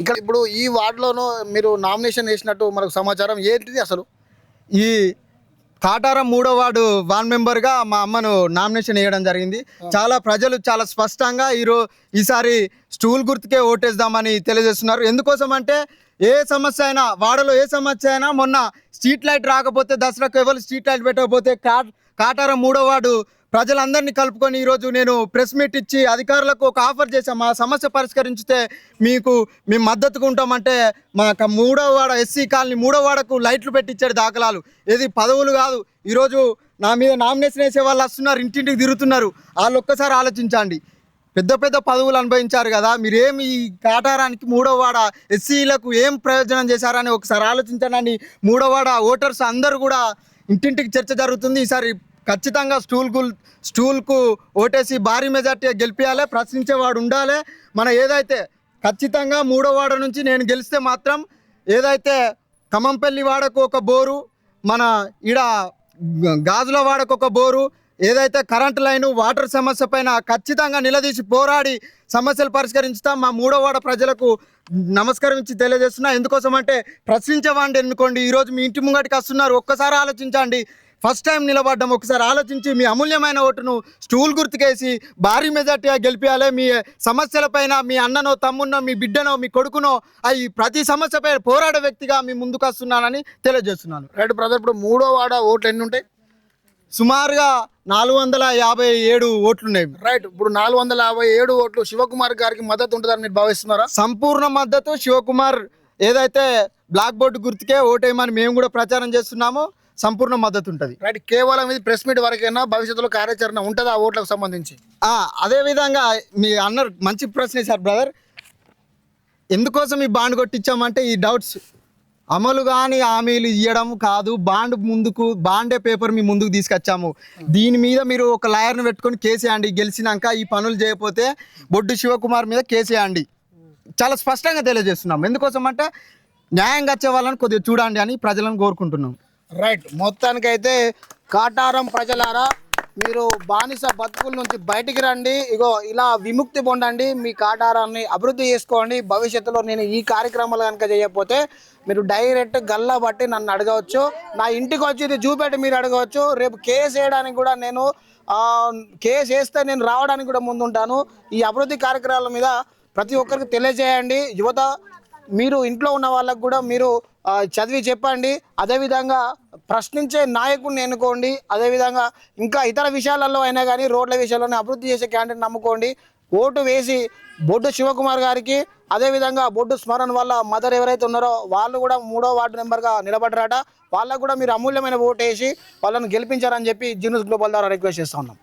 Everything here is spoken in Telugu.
ఇక్కడ ఇప్పుడు ఈ వార్డులోనూ మీరు నామినేషన్ వేసినట్టు మనకు సమాచారం ఏంటిది అసలు? ఈ కాటారం మూడో వార్డు వార్డ్ మెంబర్గా మా అమ్మను నామినేషన్ వేయడం జరిగింది. చాలా ప్రజలు చాలా స్పష్టంగా ఈరో ఈసారి స్టూల్ గుర్తుకే ఓటేద్దామని తెలియజేస్తున్నారు. ఎందుకోసం అంటే ఏ సమస్య అయినా వాడలో ఏ సమస్య అయినా మొన్న స్ట్రీట్ లైట్ రాకపోతే దసరాకు ఎవరు స్ట్రీట్ లైట్ పెట్టకపోతే కాటారం మూడో వార్డు ప్రజలందరినీ కలుపుకొని ఈరోజు నేను ప్రెస్ మీట్ ఇచ్చి అధికారులకు ఒక ఆఫర్ చేశాం. మా సమస్య పరిష్కరించితే మీకు మేము మద్దతుగా ఉంటామంటే మా క- మూడో వాడ ఎస్సీ కాలనీ మూడో వాడకు లైట్లు పెట్టించాడు దాఖలాలు. ఏది పదవులు కాదు. ఈరోజు నా మీద నామినేషన్ వేసే వాళ్ళు వస్తున్నారు ఇంటింటికి తిరుగుతున్నారు. వాళ్ళు ఒక్కసారి ఆలోచించండి. పెద్ద పెద్ద పదవులు అనుభవించారు కదా మీరేమి ఈ కాటారానికి మూడోవాడ ఎస్సీలకు ఏం ప్రయోజనం చేశారని ఒకసారి ఆలోచించానని మూడోవాడ ఓటర్స్ అందరూ కూడా ఇంటింటికి చర్చ జరుగుతుంది. ఈసారి ఖచ్చితంగా స్టూల్కు స్టూల్కు ఓటేసి భారీ మెజార్టీ గెలిపించాలి ప్రశ్నించేవాడు ఉండాలి. మన ఏదైతే ఖచ్చితంగా మూడో వాడ నుంచి నేను గెలిస్తే మాత్రం ఏదైతే ఖమ్మంపల్లి వాడకు ఒక బోరు మన ఈడ గాజుల వాడకు ఒక బోరు ఏదైతే కరెంట్ లైన్ వాటర్ సమస్య పైన ఖచ్చితంగా నిలదీసి పోరాడి సమస్యలు పరిష్కరించుతాం మా మూడో వాడ ప్రజలకు నమస్కరించి తెలియజేస్తున్నా. ఎందుకోసం అంటే ప్రశ్నించేవాడిని ఎన్నుకోండి. ఈరోజు మీ ఇంటి ముంగటికి వస్తున్నారు. ఒక్కసారి ఆలోచించండి. ఫస్ట్ టైం నిలబడ్డం ఒకసారి ఆలోచించి మీ అమూల్యమైన ఓటును స్టూల్ గుర్తుకేసి భారీ మెజార్టీగా గెలిపించాలి మీ సమస్యలపైన మీ అన్ననో తమ్మున్నో మీ బిడ్డనో మీ కొడుకునో అవి ప్రతి సమస్యపై పోరాడే వ్యక్తిగా మీ ముందుకు వస్తున్నానని తెలియజేస్తున్నాను. రైట్ బ్రదర్ ఇప్పుడు మూడో వాడ ఓట్లు ఎన్ని ఉంటాయి? సుమారుగా నాలుగు వందల యాభై ఏడు ఓట్లున్నాయి. రైట్ ఇప్పుడు నాలుగు వందల యాభై ఏడు ఓట్లు శివకుమార్ గారికి మద్దతు ఉంటుందని మీరు భావిస్తున్నారా? సంపూర్ణ మద్దతు శివకుమార్ ఏదైతే బ్లాక్ బోర్డు గుర్తుకే ఓటేయమని మేము కూడా ప్రచారం చేస్తున్నామో. సంపూర్ణ మద్దతు ఉంటుంది. రైట్ కేవలం ఇది ప్రెస్ మీట్ వరకైనా భవిష్యత్తులో కార్యాచరణ ఉంటుందా ఆ ఓట్లకు సంబంధించి? ఆ, అదేవిధంగా మీ అన్నారు మంచి ప్రశ్న సార్ బ్రదర్. ఎందుకోసం ఈ బాండ్ కొట్టించామంటే ఈ డౌట్స్. అమలు కాని హామీలు ఇవ్వడం కాదు బాండ్ ముందుకు బాండే పేపర్ మీ ముందుకు తీసుకొచ్చాము. దీని మీద మీరు ఒక లాయర్ని పెట్టుకొని కేసేయండి గెలిచినాక ఈ పనులు చేయకపోతే బొడ్డు శివకుమార్ మీద కేసేయండి చాలా స్పష్టంగా తెలియజేస్తున్నాం. ఎందుకోసం అంటే న్యాయంగా వచ్చే వాళ్ళని కొద్దిగా చూడండి అని ప్రజలను కోరుకుంటున్నాం. రైట్ మొత్తానికైతే కాటారం ప్రజలారా మీరు బానిస బతుకుల నుంచి బయటికి రండి. ఇగో ఇలా విముక్తి పొందండి. మీ కాటారాన్ని అభివృద్ధి చేసుకోండి. భవిష్యత్తులో నేను ఈ కార్యక్రమాలు కనుక చేయకపోతే మీరు డైరెక్ట్ గల్లా బట్టి నన్ను అడగవచ్చు. నా ఇంటికి వచ్చి ఇది చూపెట్టి మీరు అడగవచ్చు. రేపు కేసు వేయడానికి కూడా నేను కేసు వేస్తే నేను రావడానికి కూడా ముందుంటాను. ఈ అభివృద్ధి కార్యక్రమాల మీద ప్రతి ఒక్కరికి తెలియజేయండి. యువత మీరు ఇంట్లో ఉన్న వాళ్ళకు కూడా మీరు చదివి చెప్పండి. అదేవిధంగా ప్రశ్నించే నాయకుడిని ఎన్నుకోండి. అదేవిధంగా ఇంకా ఇతర విషయాలలో అయినా కానీ రోడ్ల విషయాల్లోనే అభివృద్ధి చేసే క్యాండిడేట్ నమ్ముకోండి. ఓటు వేసి బొడ్డు శివకుమార్ గారికి అదేవిధంగా బొడ్డు స్మరణ వల్ల మదర్ ఎవరైతే ఉన్నారో వాళ్ళు కూడా మూడో వార్డు నెంబర్గా నిలబడ్డారట. వాళ్ళకు కూడా మీరు అమూల్యమైన ఓటు వేసి వాళ్ళని గెలిపించారని చెప్పి జీనస్ గ్లోబల్ ద్వారా రిక్వెస్ట్ చేస్తా ఉన్నాం.